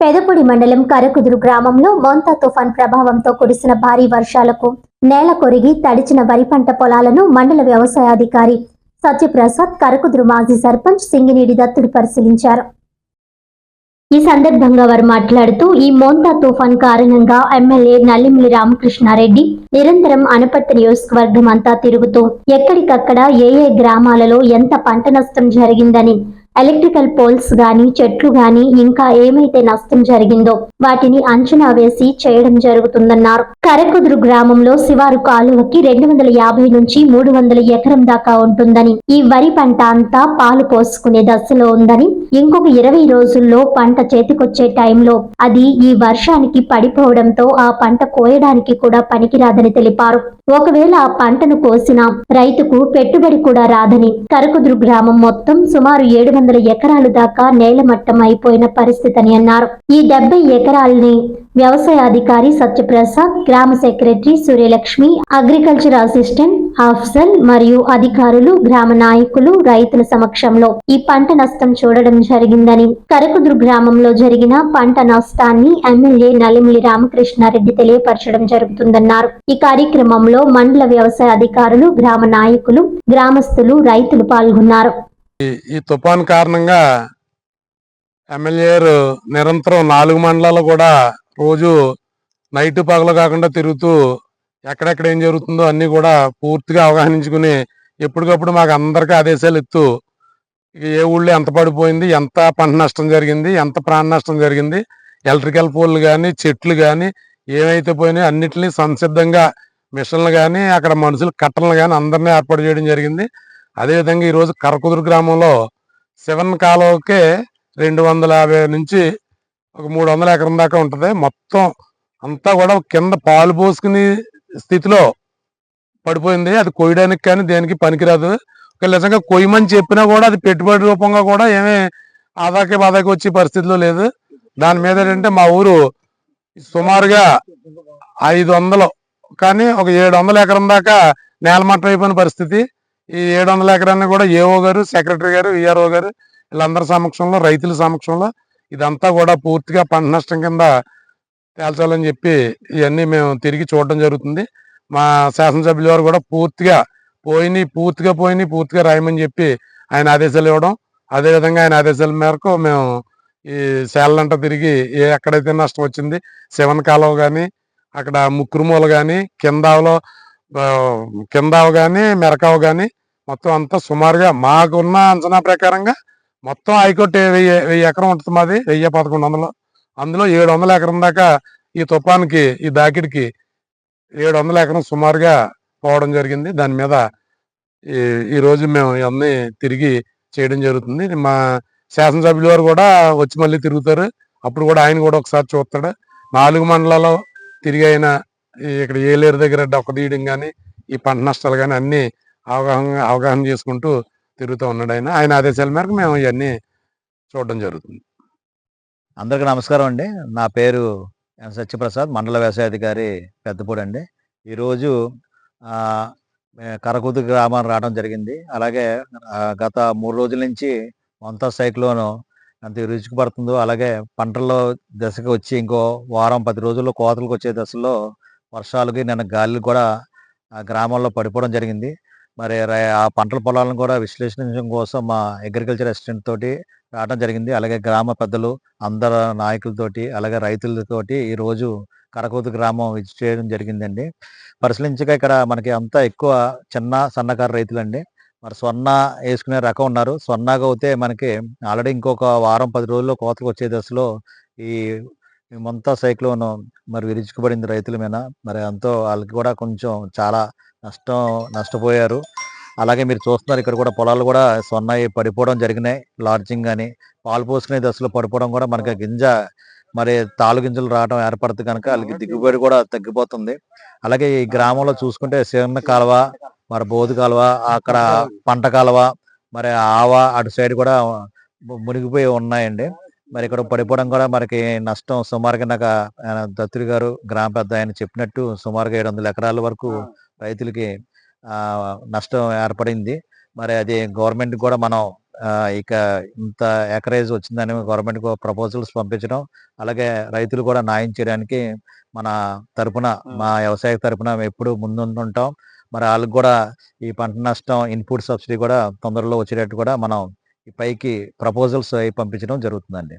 పెదపొడి మండలం కరకుదురు గ్రామంలో మోంతా తుఫాన్ ప్రభావంతో కురిసిన భారీ వర్షాలకు నేల కొరిగి తడిచిన వరి పంట పొలాలను మండల వ్యవసాయాధికారి సత్యప్రసాద్ కరకుదురు మాజీ సర్పంచ్ సింగినీడి దత్తుడు పరిశీలించారు. ఈ సందర్భంగా వారు మాట్లాడుతూ ఈ మోంతా తుఫాన్ కారణంగా ఎమ్మెల్యే నల్లిమిలి రామకృష్ణారెడ్డి నిరంతరం అనపర్తి నియోజకవర్గం అంతా తిరుగుతూ ఎక్కడికక్కడ ఏ ఏ గ్రామాలలో ఎంత పంట నష్టం జరిగిందని ఎలక్ట్రికల్ పోల్స్ గాని చెట్లు గాని ఇంకా ఏమైతే నష్టం జరిగిందో వాటిని అంచనా వేసి చేయడం జరుగుతుందన్నారు. కరకుదురు గ్రామంలో శివారు కాలువకి రెండు వందల యాభై నుంచి మూడు వందల ఎకరం దాకా ఉంటుందని ఈ వరి పంట అంతా పాలు పోసుకునే దశలో ఉందని ఇంకొక ఇరవై రోజుల్లో పంట చేతికొచ్చే టైంలో అది ఈ వర్షానికి పడిపోవడంతో ఆ పంట కోయడానికి కూడా పనికిరాదని తెలిపారు. ఒకవేళ ఆ పంటను కోసినా రైతుకు పెట్టుబడి కూడా రాదని కరకుదురు గ్రామం మొత్తం సుమారు ఏడు వందల ఎకరాలు దాకా నేలమట్టం అయిపోయిన పరిస్థితి అని అన్నారు. ఈ డెబ్బై ఎకరాలని వ్యవసాయ అధికారి సత్యప్రసాద్ గ్రామ secretary Suryalakshmi agriculture assistant Afzal మరియు అధికారులు గ్రామ నాయకులు రైతుల సమక్షంలో ఈ పంట నష్టం చూడడం జరిగిందని కరకుదురు గ్రామంలో జరిగిన పంట నష్టాన్ని ఎమ్మెల్యే నలిమిలి రామకృష్ణారెడ్డి తెలియపరచడం జరుగుతుందన్నారు. ఈ కార్యక్రమంలో మండల వ్యవసాయ అధికారులు గ్రామ నాయకులు గ్రామస్తులు రైతులు పాల్గొన్నారు. ఈ- తుఫాన్ కారణంగా ఎమ్మెల్యే నిరంతరం నాలుగు మండలాలు కూడా రోజు నైట్ పగలు కాకుండా తిరుగుతూ ఎక్కడెక్కడ ఏం జరుగుతుందో అన్నీ కూడా పూర్తిగా అవగాహనించుకుని ఎప్పటికప్పుడు మాకు అందరికీ ఆదేశాలు ఇస్తూ ఏ ఊళ్ళో ఎంత పడిపోయింది ఎంత పంట నష్టం జరిగింది ఎంత ప్రాణ నష్టం జరిగింది ఎలక్ట్రికల్ పోల్లు కానీ చెట్లు కానీ ఏమైతే పోయినాయో అన్నిటినీ సంసిద్ధంగా మిషన్లు కానీ అక్కడ మనుషులు కట్టలు కానీ అందరినీ ఏర్పాటు చేయడం జరిగింది. అదేవిధంగా ఈరోజు కరకుదురు గ్రామంలో శివన్ కాలువకే రెండు వందల యాభై నుంచి ఒక మూడు వందల ఎకరం దాకా ఉంటుంది. మొత్తం అంతా కూడా కింద పాలు పోసుకుని స్థితిలో పడిపోయింది. అది కొయ్యడానికి కానీ దేనికి పనికిరాదు. ఒక నిజంగా కొయ్యమని చెప్పినా కూడా అది పెట్టుబడి రూపంగా కూడా ఏమీ ఆదాకి బాధాకి వచ్చే పరిస్థితిలో లేదు. దాని మీద ఏంటంటే మా ఊరు సుమారుగా ఐదు వందలు కానీ ఒక ఏడు వందల ఎకరం దాకా నేలమట్టం అయిపోయిన పరిస్థితి. ఈ ఏడు వందల ఎకరాన్ని కూడా ఏఓ గారు సెక్రటరీ గారు విఆర్ఓ గారు వీళ్ళందరి సమక్షంలో రైతుల సమక్షంలో ఇదంతా కూడా పూర్తిగా పంట నష్టం కింద తేల్చాలని చెప్పి ఇవన్నీ మేము తిరిగి చూడడం జరుగుతుంది. మా శాసనసభ్యుల వారు కూడా పూర్తిగా పోయినాయి పూర్తిగా పోయినాయి పూర్తిగా రాయమని చెప్పి ఆయన ఆదేశాలు ఇవ్వడం. అదేవిధంగా ఆయన ఆదేశాల మేరకు మేము ఈ శాలంట తిరిగి ఏ ఎక్కడైతే నష్టం వచ్చింది శివన్ కాలువ కానీ అక్కడ ముక్కురుమూల కానీ కిందావలో ఆ, కిందావ కానీ మెరకావ కానీ మొత్తం అంతా సుమారుగా మాకున్న అంచనా ప్రకారంగా మొత్తం హైకోర్టు వెయ్యి వెయ్యి ఎకరం ఉంటుంది మాది వెయ్యి పదకొండు వందలు. అందులో ఏడు వందల ఎకరం దాకా ఈ తుఫాన్కి ఈ దాకిడికి ఏడు వందల ఎకరం సుమారుగా పోవడం జరిగింది. దాని మీద ఈ ఈ రోజు మేము ఇవన్నీ తిరిగి చేయడం జరుగుతుంది. మా శాసనసభ్యుల వారు కూడా వచ్చి మళ్ళీ తిరుగుతారు. అప్పుడు కూడా ఆయన కూడా ఒకసారి చూస్తాడు. నాలుగు మండలాల్లో తిరిగి ఆయన ఇక్కడ ఏలేరు దగ్గర డొక్క తీయడం కానీ ఈ పంట నష్టాలు కానీ అన్నీ అవగాహన అవగాహన చేసుకుంటూ తిరుగుతూ ఉన్నాడు ఆయన. ఆయన ఆదేశాల మేరకు మేము ఇవన్నీ చూడడం జరుగుతుంది. అందరికీ నమస్కారం అండి. నా పేరు ఎన్ సత్యప్రసాద్ మండల వ్యవసాయాధికారి పెద్దపూడి అండి. ఈరోజు కరకుతు మే- గ్రామం రావడం జరిగింది. అలాగే గత మూడు రోజుల నుంచి వంత సైక్లోను ఎంత రుచికి పడుతుందో. అలాగే పంటల్లో దశకు వచ్చి ఇంకో వారం పది రోజుల్లో కోతలకు వచ్చే దశలో వర్షాలకి నిన్న గాలులు కూడా గ్రామంలో పడిపోవడం జరిగింది. మరి రై- ఆ పంటల పొలాలను కూడా విశ్లేషించడం కోసం మా అగ్రికల్చర్ అసిస్టెంట్ తోటి రావడం జరిగింది. అలాగే గ్రామ పెద్దలు అందరు నాయకులతోటి అలాగే రైతులతోటి ఈ రోజు కరకూతు గ్రామం విజిట్ చేయడం జరిగిందండి. పరిశీలించగా ఇక్కడ మనకి అంతా ఎక్కువ చిన్న సన్నకారు రైతులండి. మరి సొన్న వేసుకునే రకం ఉన్నారు. సొన్నగా అయితే మనకి ఆల్రెడీ ఇంకొక వారం పది రోజుల్లో కోతకు వచ్చే దశలో ఈ ఈ మొంతా సైక్లోన్ మరి విరుచుకుపడింది రైతుల మీద. మరి అంతో వాళ్ళకి కూడా కొంచెం చాలా నష్టం నష్టపోయారు. అలాగే మీరు చూస్తున్నారు ఇక్కడ కూడా పొలాలు కూడా సొన్నాయి పడిపోవడం జరిగినాయి. లాడ్జింగ్ కానీ పాలు పోసుకునే దశలో పడిపోవడం కూడా మనకి గింజ మరి తాలు గింజలు రావడం ఏర్పడుతుంది కనుక వాళ్ళకి దిగుబడి కూడా తగ్గిపోతుంది. అలాగే ఈ గ్రామంలో చూసుకుంటే శివన్న కాలువ మరి బోధు కాలువ అక్కడ పంట కాలువ మరి ఆవ అటు సైడ్ కూడా మునిగిపోయి ఉన్నాయండి. మరి ఇక్కడ పడిపోవడం కూడా మనకి నష్టం సుమారుగా నాకు దత్తుడి గారు గ్రామ పెద్ద ఆయన చెప్పినట్టు సుమారుగా ఏడు వందల ఎకరాల వరకు రైతులకి నష్టం ఏర్పడింది. మరి అది గవర్నమెంట్ కూడా మనం ఇక ఇంత ఎకరేజ్ వచ్చిందని గవర్నమెంట్ ప్రపోజల్స్ పంపించడం అలాగే రైతులు కూడా న్యాయం చేయడానికి మన తరపున మా వ్యవసాయ తరపున మేము ఎప్పుడు ముందుంటుంటాం. మరి వాళ్ళకి కూడా ఈ పంట నష్టం ఇన్పుట్ సబ్సిడీ కూడా తొందరలో వచ్చేటట్టు కూడా మనం ఈ పైకి ప్రపోజల్స్ అవి పంపించడం జరుగుతుందండి.